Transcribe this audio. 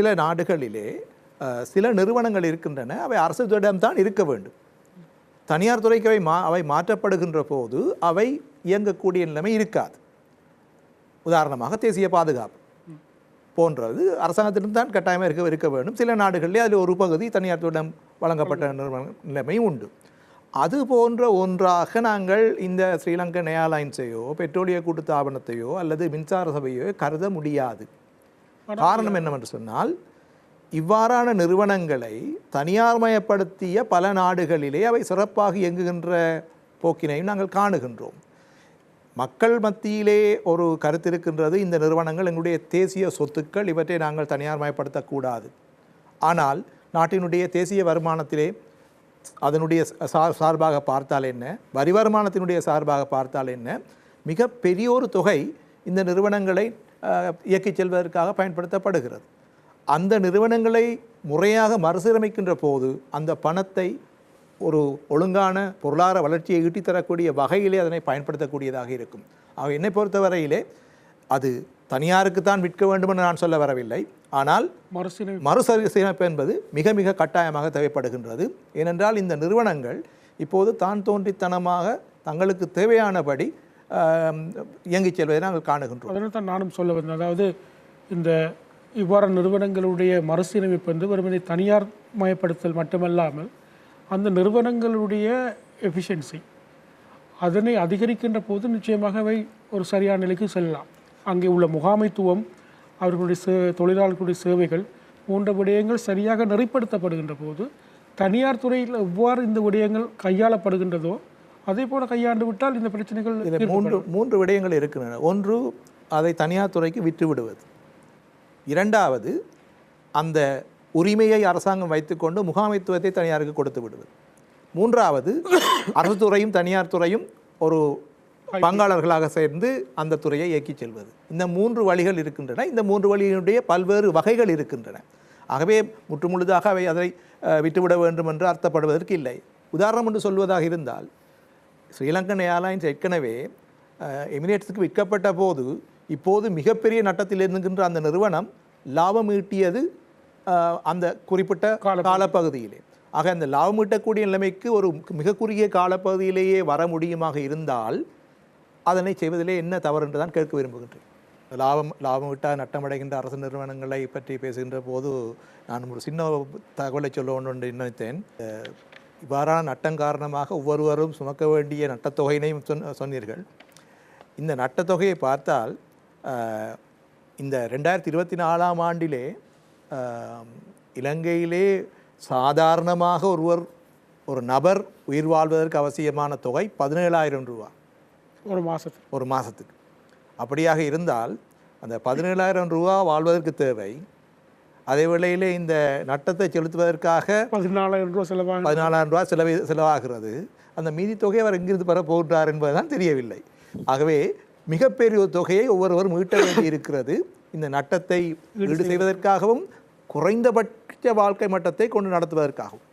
சில நாடுகளிலே சில நிறுவனங்கள் இருக்கின்றன அவை அரசுடன் இருக்க வேண்டும். தனியார் துறைக்கு அவை மா அவை மாற்றப்படுகின்ற போது அவை இயங்கக்கூடிய நிலைமை இருக்காது. உதாரணமாக தேசிய பாதுகாப்பு போன்றது அரசாங்கத்திடம் தான் கட்டாயமாக இருக்க இருக்க வேண்டும். சில நாடுகளிலே அதில் ஒரு பகுதி தனியார் துறையிடம் வழங்கப்பட்ட நிறுவன நிலைமையும் உண்டு. அது போன்ற ஒன்றாக நாங்கள் இந்த ஸ்ரீலங்கன் ஏர்லைன்ஸையோ பெட்ரோலிய கூட்டுத்தாபனத்தையோ அல்லது மின்சார சபையோ கருத முடியாது. காரணம் என்னவென்று சொன்னால் இவ்வாறான நிறுவனங்களை தனியார்மயப்படுத்திய பல நாடுகளிலே அவை சிறப்பாக இயங்குகின்ற போக்கினையும் நாங்கள் காணுகின்றோம். மக்கள் மத்தியிலே ஒரு கருத்து இருக்கின்றது இந்த நிறுவனங்கள் எங்களுடைய தேசிய சொத்துக்கள் இவற்றை நாங்கள் தனியார்மயப்படுத்தக்கூடாது. ஆனால் நாட்டினுடைய தேசிய வருமானத்திலே அதனுடைய சார் சார்பாக பார்த்தால் என்ன வரி வருமானத்தினுடைய சார்பாக பார்த்தால் என்ன மிக பெரிய ஒரு தொகை இந்த நிறுவனங்களை இயக்கிச் செல்வதற்காக பயன்படுத்தப்படுகிறது. அந்த நிறுவனங்களை முறையாக மறுசீரமைக்கின்ற போது அந்த பணத்தை ஒரு ஒழுங்கான பொருளாதார வளர்ச்சியை ஈட்டித் தரக்கூடிய வகையிலே அதனை பயன்படுத்தக்கூடியதாக இருக்கும். ஆக என்னை பொறுத்தவரையிலே அது தனியாருக்கு தான் விற்க வேண்டும் என்று நான் சொல்ல வரவில்லை. ஆனால் மறுசீரமை மறுசீரமைப்பு என்பது மிக மிக கட்டாயமாக தேவைப்படுகின்றது. ஏனென்றால் இந்த நிறுவனங்கள் இப்போது தான் தோன்றித்தனமாக தங்களுக்கு தேவையானபடி இயங்கிச் செல்வதை நாங்கள் காணுகின்றோம். அதனால் தான் நானும் சொல்ல வந்தேன். அதாவது இந்த இவ்வாறு நிறுவனங்களுடைய மறுசீரமைப்பு வந்து வெறுமனை தனியார் மயப்படுத்தல் மட்டுமல்லாமல் அந்த நிறுவனங்களுடைய எஃபிஷியன்சி அதனை அதிகரிக்கின்ற போது நிச்சயமாக அவை ஒரு சரியான நிலைக்கு செல்லலாம். அங்கே உள்ள முகாமைத்துவம் அவர்களுடைய சே தொழிலாளர்களுடைய சேவைகள் போன்ற விடயங்கள் சரியாக நெறிப்படுத்தப்படுகின்ற போது தனியார் துறையில் எவ்வாறு இந்த விடயங்கள் கையாளப்படுகின்றதோ அதே போல கையாண்டு விட்டால் இந்த பிரச்சனைகள் இதில் மூன்று மூன்று விடயங்கள் இருக்கின்றன. ஒன்று அதை தனியார் துறைக்கு விற்று விடுவது. இரண்டாவது அந்த உரிமையை அரசாங்கம் வைத்துக்கொண்டு முகாமைத்துவத்தை தனியாருக்கு கொடுத்து விடுவது. மூன்றாவது அரசு துறையும் தனியார் துறையும் ஒரு பங்காளர்களாக சேர்ந்து அந்த துறையை இயக்கிச் செல்வது. இந்த மூன்று வழிகள் இருக்கின்றன. இந்த மூன்று வழியினுடைய பல்வேறு வகைகள் இருக்கின்றன. ஆகவே முற்றுமுழுதாக அவை அதை விட்டுவிட வேண்டும் என்று அர்த்தப்படுவதற்கு இல்லை. உதாரணம் என்று சொல்வதாக இருந்தால் ஸ்ரீலங்கன் ஏர்லைன்ஸ் ஏற்கனவே எமிரேட்ஸுக்கு விற்கப்பட்ட போது இப்போது மிகப்பெரிய நட்டத்தில் இருக்கின்ற அந்த நிறுவனம் லாபம் ஈட்டியது அந்த குறிப்பிட்ட காலப்பகுதியிலே. ஆக அந்த லாபம் ஈட்டக்கூடிய நிலைமைக்கு ஒரு மிக குறுகிய காலப்பகுதியிலேயே வர முடியுமாக இருந்தால் அதனை செய்வதிலே என்ன தவறு என்று தான் கேட்க விரும்புகின்றேன். லாபம் லாபம் விட்டால் நட்டமடைகின்ற அரசு நிறுவனங்களை பற்றி பேசுகின்ற போது நான் ஒரு சின்ன தகவலை சொல்ல வேண்டும் என்று நினைத்தேன். இவ்வாறான நட்டம் காரணமாக ஒவ்வொருவரும் சுமக்க வேண்டிய நட்டத்தொகையினையும் சொன்ன சொன்னீர்கள். இந்த நட்டத்தொகையை பார்த்தால் இந்த ரெண்டாயிரத்தி இருபத்தி நாலாம் ஆண்டிலே இலங்கையிலே சாதாரணமாக ஒருவர் ஒரு நபர் உயிர் வாழ்வதற்கு அவசியமான தொகை பதினேழாயிரம் ரூபா. ஒரு மாதத்துக்கு ஒரு மாதத்துக்கு அப்படியாக இருந்தால் அந்த பதினேழாயிரம் ரூபா வாழ்வதற்கு தேவை அதே வேளையிலே இந்த நட்டத்தை செலுத்துவதற்காக பதினாலாயிரம் ரூபா செலவாக பதினாலாயிரம் ரூபாய் செலவு செலவாகிறது. அந்த மீதி தொகையை அவர் எங்கிருந்து பெற போகின்றார் என்பதுதான் தெரியவில்லை. ஆகவே மிகப்பெரிய ஒரு தொகையை ஒவ்வொருவரும் ஈட்ட வேண்டி இருக்கிறது இந்த நட்டத்தை ஈடு செய்வதற்காகவும் குறைந்தபட்ச வாழ்க்கை மட்டத்தை கொண்டு நடத்துவதற்காகவும்.